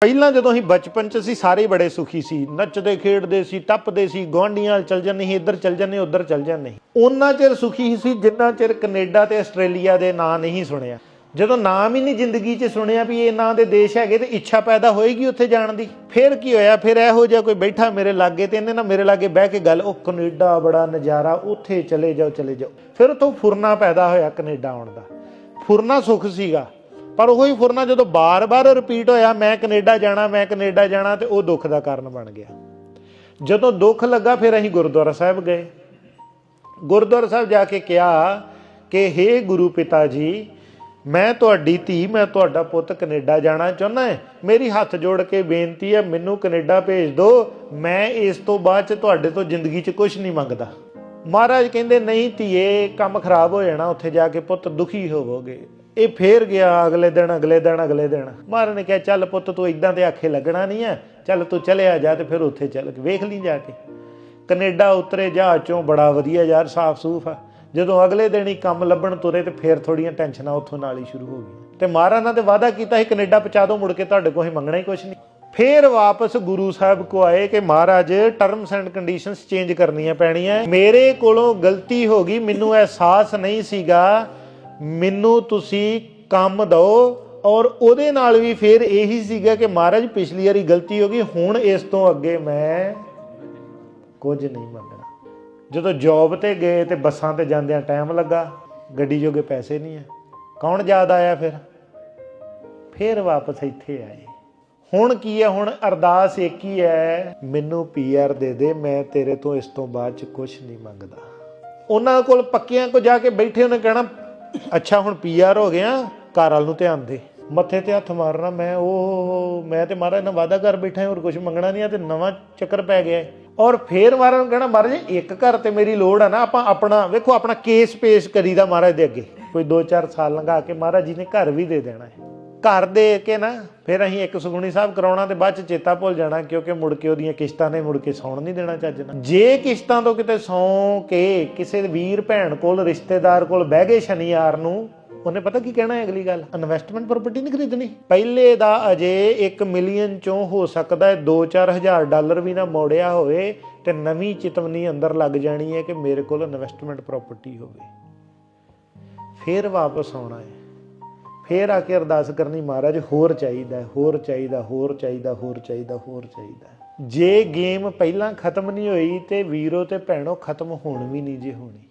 ਪਹਿਲਾਂ ਜਦੋਂ ਅਸੀਂ ਬਚਪਨ 'ਚ ਸੀ, ਸਾਰੇ ਬੜੇ ਸੁਖੀ ਸੀ। ਨੱਚਦੇ, ਖੇਡਦੇ ਸੀ, ਟੱਪਦੇ ਸੀ, ਗੁਆਂਢੀਆਂ ਚੱਲ ਜਾਂਦੇ ਸੀ, ਇੱਧਰ ਚੱਲ ਜਾਂਦੇ, ਉੱਧਰ ਚੱਲ ਜਾਂਦੇ ਸੀ। ਉਹਨਾਂ ਚਿਰ ਸੁਖੀ ਸੀ, ਜਿੰਨਾ ਚਿਰ ਕੈਨੇਡਾ ਤੇ ਆਸਟ੍ਰੇਲੀਆ ਦੇ ਨਾਂ ਨਹੀਂ ਸੁਣਿਆ। ਜਦੋਂ ਨਾਮ ਹੀ ਨਹੀਂ ਜ਼ਿੰਦਗੀ 'ਚ ਸੁਣਿਆ ਵੀ ਇਹ ਨਾਂ ਦੇ ਦੇਸ਼ ਹੈਗੇ ਤੇ ਇੱਛਾ ਪੈਦਾ ਹੋਏਗੀ ਉੱਥੇ ਜਾਣ ਦੀ। ਫਿਰ ਕੀ ਹੋਇਆ? ਫਿਰ ਇਹੋ ਜਿਹਾ ਕੋਈ ਬੈਠਾ ਮੇਰੇ ਲਾਗੇ ਤੇ ਇਹਨੇ ਨਾ ਮੇਰੇ ਲਾਗੇ ਬਹਿ ਕੇ ਗੱਲ, ਉਹ ਕੈਨੇਡਾ ਬੜਾ ਨਜ਼ਾਰਾ, ਉੱਥੇ ਚਲੇ ਜਾਓ ਚਲੇ ਜਾਓ। ਫਿਰ ਉੱਥੋਂ ਫੁਰਨਾ ਪੈਦਾ ਹੋਇਆ ਕੈਨੇਡਾ ਆਉਣ ਦਾ। ਫੁਰਨਾ ਸੁੱਖ ਸੀਗਾ। ਪਰ ਉਹੀ ਫੁਰਨਾ ਜਦੋਂ ਬਾਰ-ਬਾਰ ਰਿਪੀਟ ਹੋਇਆ, ਮੈਂ ਕੈਨੇਡਾ ਜਾਣਾ, ਮੈਂ ਕੈਨੇਡਾ ਜਾਣਾ, ਤੇ ਉਹ ਦੁੱਖ ਦਾ ਕਾਰਨ ਬਣ ਗਿਆ। ਜਦੋਂ ਦੁੱਖ ਲੱਗਾ, ਫਿਰ ਅਸੀਂ ਗੁਰਦੁਆਰਾ ਸਾਹਿਬ ਗਏ। ਗੁਰਦੁਆਰਾ ਸਾਹਿਬ ਜਾ ਕੇ ਕਿਹਾ ਕਿ हे ਗੁਰੂ ਪਿਤਾ ਜੀ ਮੈਂ ਤੁਹਾਡੀ ਧੀ, ਮੈਂ ਤੁਹਾਡਾ ਪੁੱਤ ਕੈਨੇਡਾ ਜਾਣਾ ਚਾਹੁੰਦਾ ਹੈ। ਮੇਰੀ ਹੱਥ ਜੋੜ ਕੇ ਬੇਨਤੀ ਹੈ, ਮੈਨੂੰ ਕੈਨੇਡਾ ਭੇਜ ਦਿਓ ਮੈਂ ਇਸ ਤੋਂ ਬਾਅਦ ਚ ਤੁਹਾਡੇ ਤੋਂ ਜ਼ਿੰਦਗੀ 'ਚ ਕੁਝ ਨਹੀਂ ਮੰਗਦਾ। ਮਹਾਰਾਜ ਕਹਿੰਦੇ, ਨਹੀਂ ਧੀਏ, ਕੰਮ ਖਰਾਬ ਹੋ ਜਾਣਾ, ਉੱਥੇ ਜਾ ਕੇ ਪੁੱਤ ਦੁਖੀ ਹੋਵੋਗੇ। ਇਹ ਫੇਰ ਗਿਆ ਅਗਲੇ ਦਿਨ ਅਗਲੇ ਦਿਨ ਅਗਲੇ ਦਿਨ। ਮਹਾਰਾਜ ਨੇ ਕਿਹਾ, ਚੱਲ ਪੁੱਤ, ਤੂੰ ਇਦਾਂ ਤੇ ਆਖੇ ਲੱਗਣਾ ਨਹੀਂ ਹੈ ਚੱਲ ਤੂੰ ਚਲਿਆ ਜਾ ਤੇ ਫਿਰ ਉੱਥੇ ਚੱਲ ਵੇਖ ਲਈ ਜਾ ਕੇ। ਕੈਨੇਡਾ ਉਤਰੇ, ਜਹਾਜ਼ ਚੋਂ ਬੜਾ ਵਧੀਆ ਯਾਰ, ਸਾਫ਼ ਸੂਫ ਆ। ਜਦੋਂ ਅਗਲੇ ਦਿਨ ਹੀ ਕੰਮ ਲੱਭਣ ਤੁਰੇ ਤੇ ਫੇਰ ਥੋੜੀਆਂ ਟੈਨਸ਼ਨਾਂ ਉੱਥੋਂ ਨਾਲ ਹੀ ਸ਼ੁਰੂ ਹੋ ਗਈਆਂ। ਤੇ ਮਹਾਰਾਜ ਨਾਲ ਤੇ ਵਾਅਦਾ ਕੀਤਾ ਸੀ, ਕੈਨੇਡਾ ਪਹੁੰਚਾ ਦੋ, ਮੁੜ ਕੇ ਤੁਹਾਡੇ ਕੋਲ ਹੀ ਮੰਗਣਾ ਹੀ ਕੁਝ ਨਹੀਂ। ਫੇਰ ਵਾਪਸ ਗੁਰੂ ਸਾਹਿਬ ਕੋ ਆਏ ਕਿ ਮਹਾਰਾਜ ਟਰਮਸ ਐਂਡ ਕੰਡੀਸ਼ਨਸ ਚੇਂਜ ਕਰਨੀਆਂ ਪੈਣੀਆਂ। ਮੇਰੇ ਕੋਲੋਂ ਗਲਤੀ ਹੋ ਗਈ, ਮੈਨੂੰ ਅਹਿਸਾਸ ਨਹੀਂ ਸੀਗਾ ਮੈਨੂੰ ਤੁਸੀਂ ਕੰਮ ਦਿਓ। ਔਰ ਉਹਦੇ ਨਾਲ ਵੀ ਫਿਰ ਇਹੀ ਸੀਗਾ ਕਿ ਮਹਾਰਾਜ ਪਿਛਲੀ ਵਾਰੀ ਗਲਤੀ ਹੋ ਗਈ, ਹੁਣ ਇਸ ਤੋਂ ਅੱਗੇ ਮੈਂ ਕੁਝ ਨਹੀਂ ਮੰਗਣਾ। ਜਦੋਂ ਜੌਬ ਤੇ ਗਏ ਤੇ ਬੱਸਾਂ ਤੇ ਜਾਂਦਿਆਂ ਟਾਈਮ ਲੱਗਾ, ਗੱਡੀ ਜੋਗੇ ਪੈਸੇ ਨਹੀਂ ਆ। ਕੌਣ ਯਾਦ ਆਇਆ ਫਿਰ? ਫਿਰ ਵਾਪਸ ਇੱਥੇ ਆਏ। ਹੁਣ ਕੀ ਹੈ ਹੁਣ ਅਰਦਾਸ ਇੱਕ ਹੀ ਹੈ, ਮੈਨੂੰ ਪੀਆਰ ਦੇ ਦੇ, ਮੈਂ ਤੇਰੇ ਤੋਂ ਇਸ ਤੋਂ ਬਾਅਦ ਚ ਕੁਝ ਨਹੀਂ ਮੰਗਦਾ। ਉਹਨਾਂ ਕੋਲ ਪੱਕਿਆਂ ਕੋ ਜਾ ਕੇ ਬੈਠੇ, ਉਹਨੇ ਕਹਿਣਾ ਅੱਛਾ, ਹੁਣ ਪੀਆਰ ਹੋ ਗਿਆ ਘਰ ਵਾਲ ਨੂੰ ਧਿਆਨ ਦੇ। ਮੱਥੇ ਤੇ ਹੱਥ ਮਾਰਨਾ, ਮੈਂ ਉਹ ਮੈਂ ਤੇ ਮਹਾਰਾਜ ਨਾਲ ਵਾਦਾ ਕਰ ਬੈਠਾ ਹੋਰ ਕੁਝ ਮੰਗਣਾ ਨਹੀਂ ਆ ਤੇ ਨਵਾਂ ਚੱਕਰ ਪੈ ਗਿਆ ਔਰ ਫੇਰ ਮਹਾਰਾਜ ਨੂੰ ਕਹਿਣਾ ਮਹਾਰਾਜ ਇੱਕ ਘਰ ਤੇ ਮੇਰੀ ਲੋੜ ਆ ਨਾ, ਆਪਾਂ ਆਪਣਾ, ਵੇਖੋ, ਆਪਣਾ ਕੇਸ ਪੇਸ਼ ਕਰੀਦਾ ਮਹਾਰਾਜ ਦੇ ਅੱਗੇ। ਕੋਈ 2-4 ਸਾਲ ਲੰਘਾ ਕੇ ਮਹਾਰਾਜ ਜੀ ਨੇ ਘਰ ਵੀ ਦੇ ਦੇਣਾ ਹੈ। ਘਰ ਦੇ ਕੇ ਨਾ, ਫਿਰ ਅਸੀਂ ਇੱਕ ਸੁਗੁਣੀ ਸਾਹਿਬ ਕਰਾਉਣਾ ਤੇ ਬਾਅਦ ਚ ਚੇਤਾ ਭੁੱਲ ਜਾਣਾ, ਕਿਉਂਕਿ ਮੁੜ ਕੇ ਉਹਦੀਆਂ ਕਿਸ਼ਤਾਂ ਨੇ, ਮੁੜ ਕੇ ਸੌਣ ਨਹੀਂ ਦੇਣਾ ਚੱਜ ਨਾਲ। ਜੇ ਕਿਸ਼ਤਾਂ ਤੋਂ ਕਿਤੇ ਸੌਂ ਕੇ ਕਿਸੇ ਵੀਰ ਭੈਣ ਕੋਲ, ਰਿਸ਼ਤੇਦਾਰ ਕੋਲ ਬਹਿ ਗਏ ਸ਼ਨੀਵਾਰ ਨੂੰ, ਉਹਨੇ ਪਤਾ ਕੀ ਕਹਿਣਾ ਹੈ ਅਗਲੀ ਗੱਲ? ਇਨਵੈਸਟਮੈਂਟ ਪ੍ਰਾਪਰਟੀ ਨਹੀਂ ਖਰੀਦਣੀ। ਪਹਿਲੇ ਦਾ ਅਜੇ 1 ਮਿਲੀਅਨ ਚੋਂ ਹੋ ਸਕਦਾ ਹੈ 2-4 ਹਜ਼ਾਰ ਡਾਲਰ ਵੀ ਨਾ ਮੋੜਿਆ ਹੋਵੇ ਤੇ ਨਵੀਂ ਚਿਤਵਨੀ ਅੰਦਰ ਲੱਗ ਜਾਣੀ ਹੈ ਕਿ ਮੇਰੇ ਕੋਲ ਇਨਵੈਸਟਮੈਂਟ ਪ੍ਰਾਪਰਟੀ ਹੋਵੇ। ਫੇਰ ਵਾਪਸ ਆਉਣਾ ਹੈ। ਫੇਰ ਆ ਕੇ ਅਰਦਾਸ ਕਰਨੀ ਮਹਾਰਾਜ, ਹੋਰ ਚਾਹੀਦਾ ਹੋਰ ਚਾਹੀਦਾ ਹੋਰ ਚਾਹੀਦਾ ਹੋਰ ਚਾਹੀਦਾ ਹੋਰ ਚਾਹੀਦਾ। ਜੇ ਗੇਮ ਪਹਿਲਾਂ ਖਤਮ ਨਹੀਂ ਹੋਈ ਤੇ ਵੀਰੋ ਤੇ ਭੈਣੋ ਖਤਮ ਹੋਣ ਵੀ ਨਹੀਂ ਜੇ ਹੋਣੀ।